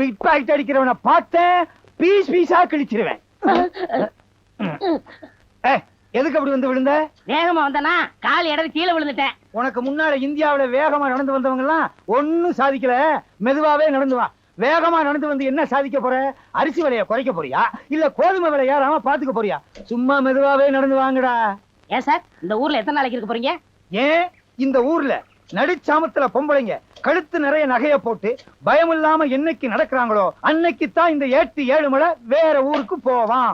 Big packet அடிக்கிறவனை பார்த்தேன் piece பீஸா கிழிச்சிருவேன். எதுக்கு அப்படி வந்து விழுந்த? வேகமா வந்தனா? கால் இடது கீழே விழுந்துட்டேன். உனக்கு முன்னால இந்தியாவுல வேகமா நடந்து வந்தவங்க எல்லாம் ஒண்ணும் சாதிக்கல. மெதுவாவே நடந்து வா. வேகமா நடந்து வந்து என்ன சாதிக்க போற? அரிசி விலைய குறைக்க போறியா? இல்ல கோதுமை விலை ஏறாம பாத்துக்க போறியா? சும்மா மெதுவாவே நடந்து வாங்கடா. ஏன் சார்? இந்த ஊர்ல எத்தனை நாளைக்கு இருக்க போறீங்க? ஏன்? இந்த ஊர்ல நடுச்சாமத்துல பொம்பளைங்க கழுத்து நிறைய நகைய போட்டு பயம் இல்லாம என்னைக்கு நடக்கிறாங்களோ அன்னைக்கு தான் இந்த ஏட்டு ஏழு மலை வேற ஊருக்கு போவான்.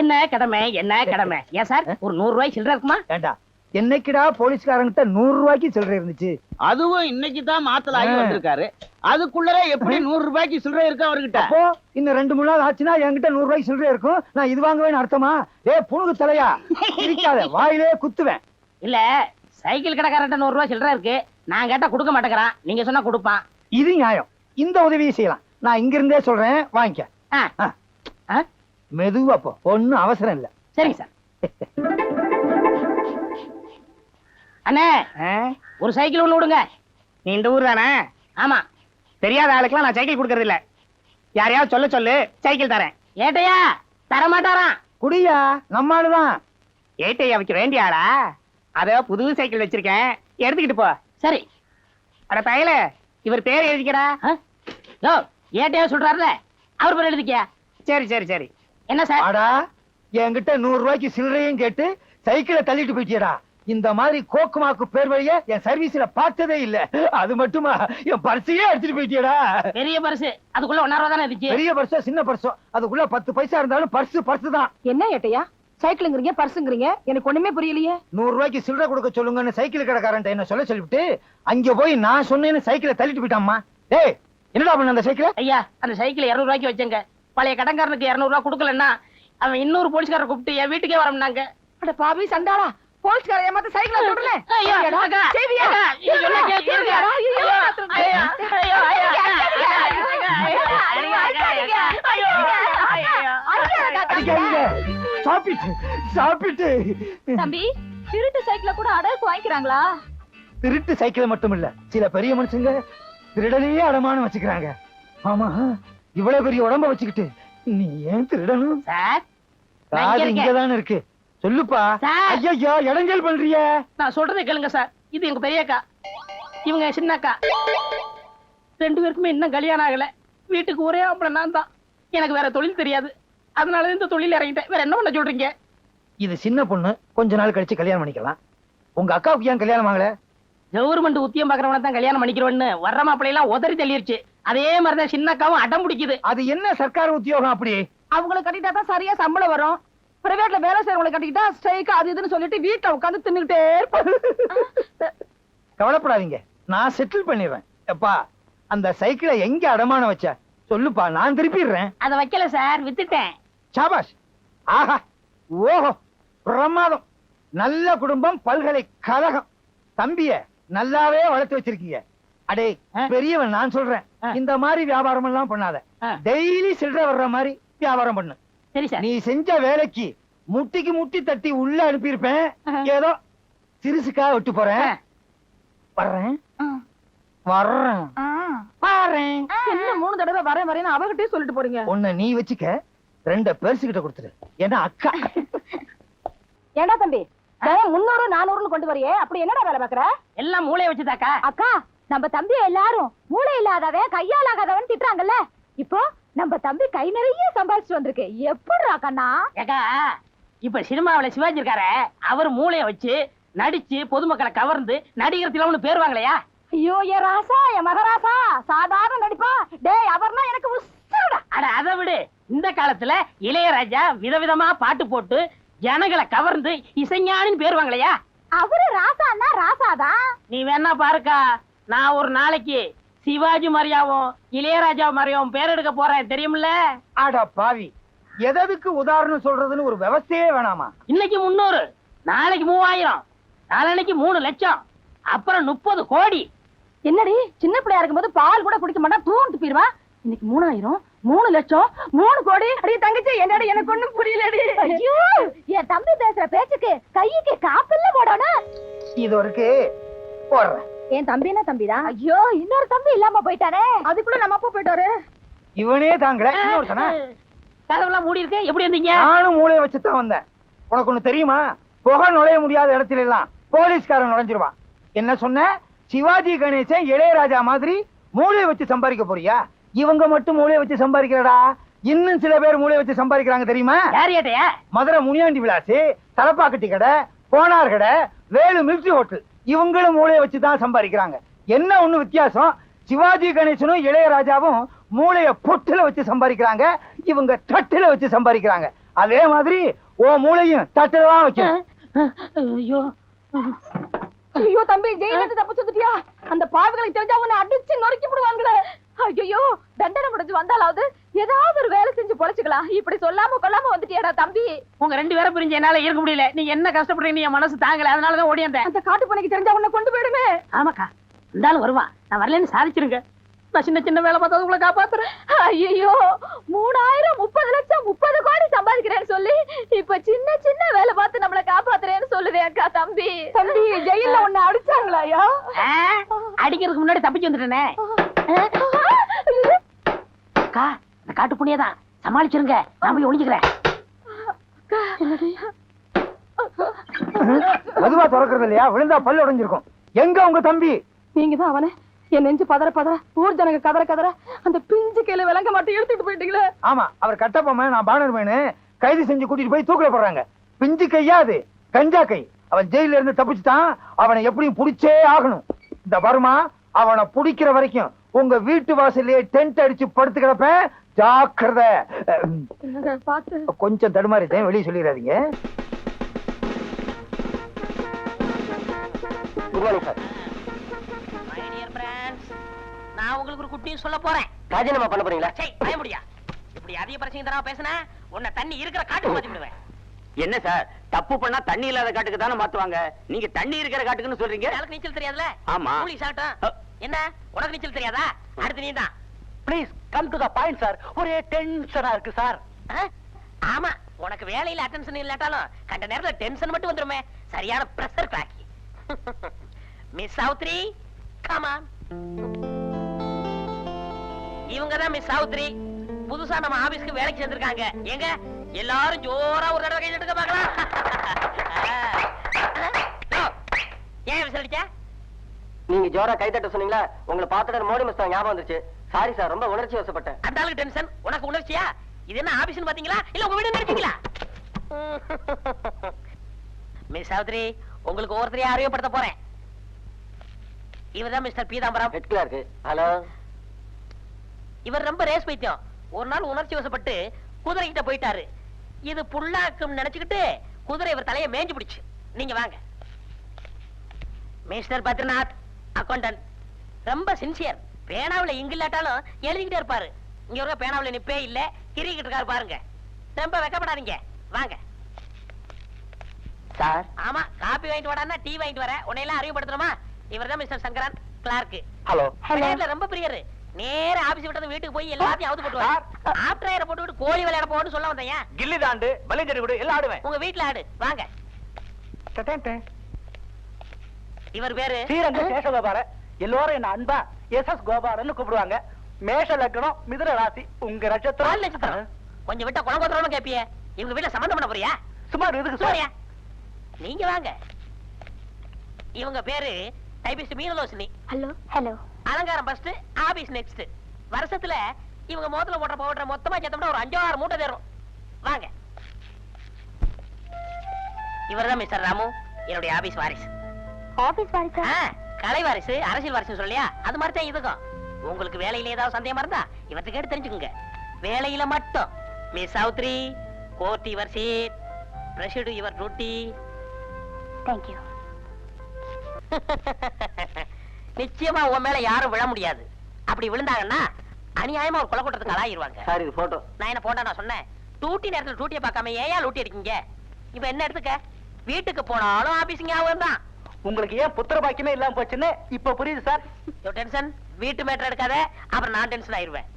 என்ன கடமை என்ன கடமை? ஏன் சார்? ஒரு நூறு ரூபாய் சில்லற இருக்குமா? ஏண்டா என்னைக்குடா போலீஸ்காரங்கிட்ட நூறு ரூபாய்க்கு சில்லறை இருந்துச்சு? அதுவும் இன்னைக்கு தான் மாத்தல ஆகி. வந்திருக்காரு. அதுக்குள்ளரே எப்படி நூறு ரூபாய்க்கு சில்லறை இருக்கு அவர்கிட்ட? அப்போ இன்னும் ரெண்டு மூணு நாள் ஆச்சுன்னா என்கிட்ட நூறு ரூபாய்க்கு சில்லறை இருக்கும். நான் இது வாங்குவேன்னு அர்த்தமா? டேய் புணுகு தலையா? சிரிக்காத வாயிலே குத்துவேன். இல்ல சைக்கிள் கடைக்காரன்ட்ட நூறு ரூபாய் சில்லற இருக்கு. நான் கேட்டா கொடுக்க மாட்டேங்கிறான். நீங்க சொன்னா கொடுப்பான். இது நியாயம். இந்த உதவியை செய்யலாம். நான் இங்க இருந்தே சொல்றேன் வாங்கிக்க. மெதுவா போ. ஒன்னும் அவசரம் இல்ல. சரிங்க சார். அண்ணே? ஒரு சைக்கிள் ஒண்ணு விடுங்க. நீ இந்த ஊர் தானே? ஆமா. தெரியாத ஆளுக்கெல்லாம் நான் சைக்கிள் கொடுக்கறது இல்ல. யாரையாவது சொல்ல சொல்லு சைக்கிள் தரேன். ஏட்டையா? தர மாட்டாராம் குடியா நம்மாளுதான் ஏட்டையா வைக்க வேண்டிய ஆளா? அத புது சைக்கிள் வச்சிருக்கேன். எடுத்துக்கிட்டு போ. சரி. அட பயல இவர் பேர் எழுதிக்கடா. ஆ? யோ ஏட்டையா சொல்றாருல? அவர் பேர் எழுதிக்கியா? சரி சரி சரி. என்ன சார்? ஆடா என்கிட்ட நூறு ரூபாய்க்கு சில்லறையும் கேட்டு சைக்கிளை தள்ளிட்டு போயிட்டியடா. இந்த மாதிரி கோக்குமாக்கு பேர் வழிய என் சர்வீஸ்ல பார்த்ததே இல்ல. அது மட்டுமா? என் பர்சையே எடுத்துட்டு போயிட்டியடா. பெரிய பரிசு அதுக்குள்ள ஒன்னா ரூபா தானே இருந்துச்சு? பெரிய பர்சோ சின்ன பர்சோ அதுக்குள்ள பத்து பைசா இருந்தாலும் பர்ஸ் பர்ஸ் தான் என்ன ஏட்டையா? சைக்கிளுங்கிறீங்க பர்சுங்கிறீங்க எனக்கு ஒண்ணுமே புரியலையே நூறு ரூபாய்க்கு சில்லறை கொடுக்க சொல்லுங்கன்னு சைக்கிள் கடைக்காரன் என்ன சொல்ல சொல்லிவிட்டு அங்க போய் நான் சொன்னேன்னு சைக்கிளை தள்ளிட்டு போயிட்டாம்மா டேய் என்னடா பண்ண அந்த சைக்கிளை ஐயா அந்த சைக்கிள் இருநூறு ரூபாய்க்கு வச்சேங்க பழைய கடன்காரனுக்கு இருநூறு ரூபாய் கொடுக்கலன்னா அவன் இன்னொரு போலீஸ்காரரை கூப்பிட்டு என் வீட்டுக்கே வரம்னாங்க அட பாவி சண்டாளா போலீஸ்கார ஏமாத்த சைக்கிள தொடல ஐயோ, சாப்பிட்டு சாப்பிட்டு. தம்பி திருட்டு சைக்கிள கூட அடகு வாங்கிக்கிறாங்களா? திருட்டு சைக்கிள் மட்டும் இல்ல சில பெரிய மனுஷங்க திருடனையே அடமானம் வச்சுக்கிறாங்க. ஆமா இவ்வளவு பெரிய உடம்ப வச்சுக்கிட்டு நீ ஏன் திருடணும்? சார் காது. இங்கதானே இருக்கு. சொல்லுப்பா. ஐயோ இடைஞ்சல் பண்றிய நான் சொல்றதை கேளுங்க சார். இது எங்க பெரிய அக்கா இவங்க சின்ன அக்கா ரெண்டு பேருக்குமே இன்னும் கல்யாணம் ஆகல. வீட்டுக்கு ஒரே ஆம்பளை நான் தான் எனக்கு வேற தொழில் தெரியாது. அதனால இந்த தொழில் இறங்கிட்டேன். வேற என்ன பண்ண சொல்றீங்க? இது சின்ன பொண்ணு கொஞ்ச நாள் கழிச்சு கல்யாணம் பண்ணிக்கலாம். உங்க அக்காவுக்கு ஏன் கல்யாணம் ஆகல? கவர்மெண்ட் உத்தியம் பாக்குறவன தான் கல்யாணம் பண்ணிக்கிறோன்னு வர்ற மாப்பிள்ளை எல்லாம் உதறி தள்ளிருச்சு. அதே மாதிரிதான் சின்ன அக்காவும் அடம் பிடிக்குது. அது என்ன சர்க்கார் உத்தியோகம் அப்படி? அவங்களை கட்டிட்டா தான் சரியா சம்பளம் வரும். பிரைவேட்ல வேலை செய்யறவங்களை கட்டிக்கிட்டா ஸ்ட்ரைக் அது இதுன்னு சொல்லிட்டு வீட்டுல உட்காந்து தின்னுகிட்டே இருப்பாங்க. கவலைப்படாதீங்க. நான் செட்டில் பண்ணிடுறேன். எப்பா அந்த சைக்கிளை எங்க அடமானம் வச்ச? சொல்லுப்பா நான் திருப்பிடுறேன். அதை வைக்கல சார் வித்துட்டேன். சாபாஷ். ஆஹா ஓஹோ பிரமாதம். நல்ல குடும்பம் பல்கலைக்கழகம் தம்பிய நல்லாவே வளர்த்து வச்சிருக்கீங்க. அடே? பெரியவன் நான் சொல்றேன். இந்த மாதிரி வியாபாரம் எல்லாம் பண்ணாத. டெய்லி சில்லற வர்ற மாதிரி வியாபாரம் பண்ணு. சரி சார். நீ செஞ்ச வேலைக்கு முட்டிக்கு முட்டி தட்டி உள்ள அனுப்பியிருப்பேன். ஏதோ சிறுசுக்கா விட்டு போறேன். வர்றேன். வர்றேன். வாரேன் என்ன மூணு தடவை வரேன் வரேன்னு அவகிட்டே சொல்லிட்டு போறீங்க? உன்னை நீ வச்சுக்க. ரெண்ட பெருசுகிட்ட கொடுத்துரு. ஏன்னா அக்கா. ஏண்டா தம்பி? முன்னூறு நானூறுன்னு கொண்டு வரியே. அப்படி என்னடா வேலை பாக்குற? எல்லாம் மூளையை வச்சுதாக்கா. அக்கா நம்ம தம்பி எல்லாரும் மூளை இல்லாதவன் கையால் ஆகாதவன் திட்டுறாங்கல்ல? இப்போ நம்ம தம்பி கை நிறைய சம்பாதிச்சு வந்திருக்கு. எப்படிடா கண்ணா? ஏக்கா இப்ப சினிமாவுல சிவாஜி இருக்காரு அவர் மூளைய வச்சு நடிச்சு பொதுமக்களை கவர்ந்து நடிகர் திலம்னு பேர் வாங்கலையா? ஐயோ என் ராசா என் மகராசா சாதாரண நடிப்பா. டேய் அவர்னா எனக்கு உசுருடா. அட அதை விடு. இந்த காலத்துல இளையராஜா விதவிதமா பாட்டு போட்டு ஜனங்களை கவர்ந்து இசைஞானின்னு பேர் வாங்கலையா? அவரு ராசான்னா ராசாதான் நீ வேணா பாருக்கா நான் ஒரு நாளைக்கு சிவாஜி மாதிரியாவும் இளையராஜா மாதிரியாவும் பேர் எடுக்க போறேன் தெரியுமில்ல? அட பாவி எதற்கு உதாரணம் சொல்றதுன்னு ஒரு விவசாயே வேணாமா? இன்னைக்கு முன்னூறு நாளைக்கு மூவாயிரம் நாளைக்கு மூணு லட்சம் அப்புறம் முப்பது கோடி. என்னடி சின்ன பிள்ளையா இருக்கும்போது பால் கூட குடிக்க மாட்டா தூண்டு போயிருவா இன்னைக்கு மூணாயிரம் மூணு லட்சம் மூணு கோடி. அடி தங்கச்சி என்னடி எனக்கு ஒண்ணும் புரியலடி. ஐயோ என் தம்பி பேசுற பேச்சுக்கு கைக்கு காப்பில்ல போடணும். இது இருக்கு போடுறேன். என் தம்பி என்ன தம்பிதான் ஐயோ இன்னொரு தம்பி இல்லாம போயிட்டானே. அதுக்குள்ள நம்ம அப்பா போயிட்டாரு. இவனே தாங்கல இன்னொருத்தனா? கதவெல்லாம் மூடி இருக்கு எப்படி இருந்தீங்க நானும் மூளையை வச்சு தான் வந்தேன். உனக்கு ஒண்ணு தெரியுமா? புகை நுழைய முடியாத இடத்துல எல்லாம் போலீஸ்காரன் நுழைஞ்சிருவான். என்ன சொன்ன? சிவாஜி கணேசன் இளையராஜா மாதிரி மூளையை வச்சு சம்பாதிக்க போறியா? இவங்க மட்டும் மூளையை வச்சு சம்பாதிக்கிறடா இன்னும் சில பேர் மூளையை வச்சு சம்பாதிக்கிறாங்க தெரியுமா? யார் ஏட்டையா? மதுரை முனியாண்டி விலாசு தலப்பாக்கட்டி கடை போனார் கடை வேலு மில்ட்ரி ஹோட்டல். இவங்களும் மூளையை வச்சு தான் சம்பாதிக்கிறாங்க. என்ன ஒண்ணு வித்தியாசம்? சிவாஜி கணேசனும் இளையராஜாவும் மூளைய பொட்டுல வச்சு சம்பாதிக்கிறாங்க. இவங்க தட்டுல வச்சு சம்பாதிக்கிறாங்க. அதே மாதிரி ஓ மூளையும் தட்டுல தான் வைக்கணும். ஐயோ. ஐயோ தம்பி ஜெயில இருந்து தப்பிச்சு வந்துட்டியா அந்த பாவிகளுக்கு தெரிஞ்சா உன்னை அடிச்சு நொறுக்கி விடுவாங்களே ஐயோ தண்டனை முடிஞ்சு வந்தாலாவது ஏதாவது ஒரு வேலை செஞ்சு பொழைச்சுக்கலாம். இப்படி சொல்லாம கொள்ளாம வந்துட்டியாடா தம்பி. உங்க ரெண்டு பேரும் பிரிஞ்சு என்னால இருக்க முடியல. நீங்க என்ன கஷ்டப்படுறீங்க? என் மனசு தாங்கல. அதனாலதான் ஓடி வந்தேன். அந்த காட்டு பணிக்கு தெரிஞ்சா உன்னை கொண்டு போயிடுமே. ஆமாக்கா. இருந்தாலும் வருவான் நான் வரலன்னு சாதிச்சிருங்க. நான் சின்ன சின்ன வேலை பார்த்தா உங்களை காப்பாத்துறேன். ஐயோ மூணாயிரம் முப்பது லட்சம் முப்பது கோடி சம்பாதிக்கிறேன்னு சொல்லி இப்ப சின்ன சின்ன வேலை பார்த்து நம்மள காப்பாத்துறேன்னு சொல்லுதே அக்கா தம்பி. தம்பி ஜெயில உன்னை அடிச்சாங்களாயா? ஆ, அடிக்கிறதுக்கு முன்னாடி தப்பிச்சு வந்துட்டேனே. காட்டு புண்ணியதான் சமாளிச்சிருங்க. நான் போய் ஒளிஞ்சுக்கிறேன். மெதுவா திறக்கிறது இல்லையா? விழுந்தா பல்லு உடைஞ்சிருக்கும். எங்க உங்க தம்பி? நீங்க தான் அவனே. என் நெஞ்சு பதற பதற ஊர் ஜனங்க கதற கதற அந்த பிஞ்சு கையில விளங்க மாட்டி எடுத்துட்டு போயிட்டீங்களே. ஆமா அவர் கட்டப்பொம்மை நான் பானர் மேனு கைது செஞ்சு கூட்டிட்டு போய் தூக்கில போடுறாங்க. பிஞ்சு கையா அது? கஞ்சா கை. அவன் ஜெயில இருந்து தப்பிச்சுட்டான். அவனை எப்படியும் புடிச்சே ஆகணும். இந்த வருமா அவனை புடிக்கிற வரைக்கும் உங்க வீட்டு வாசல்லையே டென்ட் அடிச்சு படுத்து கிடப்ப ஜாக்கிரதை கொஞ்சம் தடுமாறிட்டேன் வெளியே சொல்லிடாதீங்க. நான் உங்களுக்கு ஒரு குட்டியும் சொல்ல போறேன். ராஜினாமா பண்ண போறீங்களா? சை பய முடியா இப்படி அதிக பிரச்சனை தரமா பேசுன உன்னை தண்ணி இருக்கிற காட்டுக்கு மாத்தி விடுவேன். என்ன சார்? தப்பு பண்ணா தண்ணி இல்லாத காட்டுக்கு தானே மாத்துவாங்க? நீங்க தண்ணி இருக்கிற காட்டுக்குன்னு சொல்றீங்க? எனக்கு நீச்சல் தெரியாதுல ஆமா. சாட்டம் என்ன? உனக்கு நீச்சல் தெரியாதா? அடுத்து நீ தான் please come to the point sir ஒரே டென்ஷனா இருக்கு சார் ஆமா உனக்கு வேலையில அட்டென்ஷன் இல்லாட்டாலும் கண்ட நேரத்துல டென்ஷன் மட்டும் வந்துருமே. சரியான பிரஷர் கிளாக்கி மிஸ் சாவுத்ரி கமான் இவங்க தான் மிஸ் சாவுத்ரி புதுசா நம்ம ஆபீஸ்க்கு வேலைக்கு சேர்ந்திருக்காங்க. எங்க எல்லாரும் ஜோரா ஒரு தடவை கை தட்டுங்க பார்க்கலாம். யோ, ஏன் விசாரிச்சா நீங்க ஜோரா கை தட்ட சொன்னீங்களா? உங்களை பார்த்துட்டு மோடி மஸ்தான் ஞாபகம் வந்துருச்சு. சாரி சார் ரொம்ப உணர்ச்சி வசப்பட்டேன். அந்த ஆளுக்கு டென்ஷன்? உனக்கு உணர்ச்சியா? இது என்ன ஆபீஸ்னு பாத்தீங்களா இல்ல உங்க வீடு நினைச்சீங்களா? மிஸ் சாவித்ரி உங்களுக்கு ஒவ்வொருத்தரையும் அறிமுகப்படுத்த போறேன். இவர்தான் mister Peethambaram. Head clerk hello இவர் ரொம்ப ரேஸ் பைத்தியம். ஒரு நாள் உணர்ச்சி வசப்பட்டு குதிரை கிட்ட போயிட்டாரு. இது புண்ணாக்கும் நினைச்சுக்கிட்டு குதிரை இவர் தலையை மேஞ்சு பிடிச்சு. நீங்க வாங்க. மிஸ்டர் பத்ரிநாத் அக்கௌண்டன்ட் ரொம்ப சின்சியர் பேனாவுல இங்கு இல்லாட்டாலும் எழுதிக்கிட்டே இருப்பாரு. இங்க ஒரு பேனாவுல நிப்பே இல்ல கிரிக்கிட்டு இருக்காரு பாருங்க. ரொம்ப வெக்கப்படாதீங்க. வாங்க. சார். ஆமா காபி வாங்கிட்டு வாடான்னா டீ வாங்கிட்டு வர உன்னையெல்லாம் அறிமுகப்படுத்தணுமா? இவர்தான் மிஸ்டர் சங்கரன் கிளார்க்கு ஹலோ. ரொம்ப பிரியரு. நேரா ஆபீஸ் விட்டது வீட்டுக்கு போய் எல்லாத்தையும் அவுத்து போட்டுவார் ஆஃப்டர் ஏற போட்டு விட்டு கோழி விளையாட போன்னு சொல்ல வந்தேன் கில்லி தாண்டு பலிஞ்சடி கூட எல்லாம் ஆடுவேன் உங்க வீட்டுல ஆடு. வாங்க. இவர் பேரு ஸ்ரீரங்க சேஷகோபார எல்லாரும் என்ன அன்பா எஸ் எஸ் கோபாரன்னு கூப்பிடுவாங்க. மேஷ லக்னம் மிதுன ராசி உங்க நட்சத்திரம். நட்சத்திரம். கொஞ்சம் விட்டா குளங்கோத்திரம் கேப்பிய. இவங்க வீட்டுல சம்பந்தம் பண்ண போறியா? சுமார் இதுக்கு சார் சோரியா நீங்க வாங்க. இவங்க பேரு டைபிஸ்ட் மீனலோசினி. ஹலோ. ஹலோ. அலங்காரம் ஃபர்ஸ்ட் ஆபீஸ் நெக்ஸ்ட் வருஷத்துல இவங்க மோதல போடுற போடுற மொத்தமா சேர்த்தோம்னா ஒரு அஞ்சோ ஆறு மூட்டை தேரும். வாங்க. இவர்தான் மிஸ்டர் ராமு என்னுடைய ஆபீஸ் வாரிசு. ஆபீஸ் வாரிசா? கலை வாரிசு அரசியல் வாரிசு சொல்லியா? அது மாதிரி தான் இதுக்கும். உங்களுக்கு வேலையில ஏதாவது சந்தேகமா இருந்தா இவர்கிட்ட கேட்டு தெரிஞ்சுக்குங்க. வேலையில மட்டும். Miss Chowdhury court your seat proceed your duty thank you நிச்சயமா உன் மேல யாரும் விழ முடியாது. அப்படி விழுந்தாங்கன்னா அநியாயமா ஒரு கொலை கூட்டத்துக்கு ஆளாயிருவாங்க. சார் இது போட்டோ நான் என்ன போட்டா நான் சொன்னேன். டூட்டி நேரத்துல டூட்டியை பார்க்காம ஏன் லூட்டி அடிக்கீங்க? இப்ப என்ன எடுத்துக்க? வீட்டுக்கு போனாலும் ஆபீஸ் ஞாபகம் தான் உங்களுக்கு ஏன் புத்திர பாக்கியமே இல்லாம போச்சுன்னு இப்ப புரியுது சார். டென்ஷன் வீட்டு மேட்டர் எடுக்காத அப்புறம் நான் டென்ஷன் ஆயிருவேன்.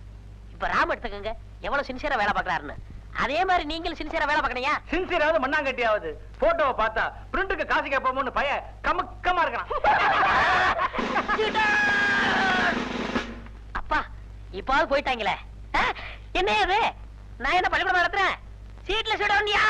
இப்ப ராம் எடுத்துக்கங்க எவ்வளவு சின்சியரா வேலை பார்க்கறாருன்னு. அதே மாதிரி நீங்களும் சின்சியரா வேலை பார்க்கணையா சின்சியராவது மண்ணாங்கட்டியாவது. போட்டோவை பார்த்தா பிரிண்ட்டுக்கு காசு கேட்போம்னு பைய கமக்கமா இருக்கான் அப்பா இப்பாவது போயிட்டாங்களே. என்ன அது நான் என்ன பள்ளிக்கூடம் நடத்துறேன்? சீட்ல சீட வண்டியா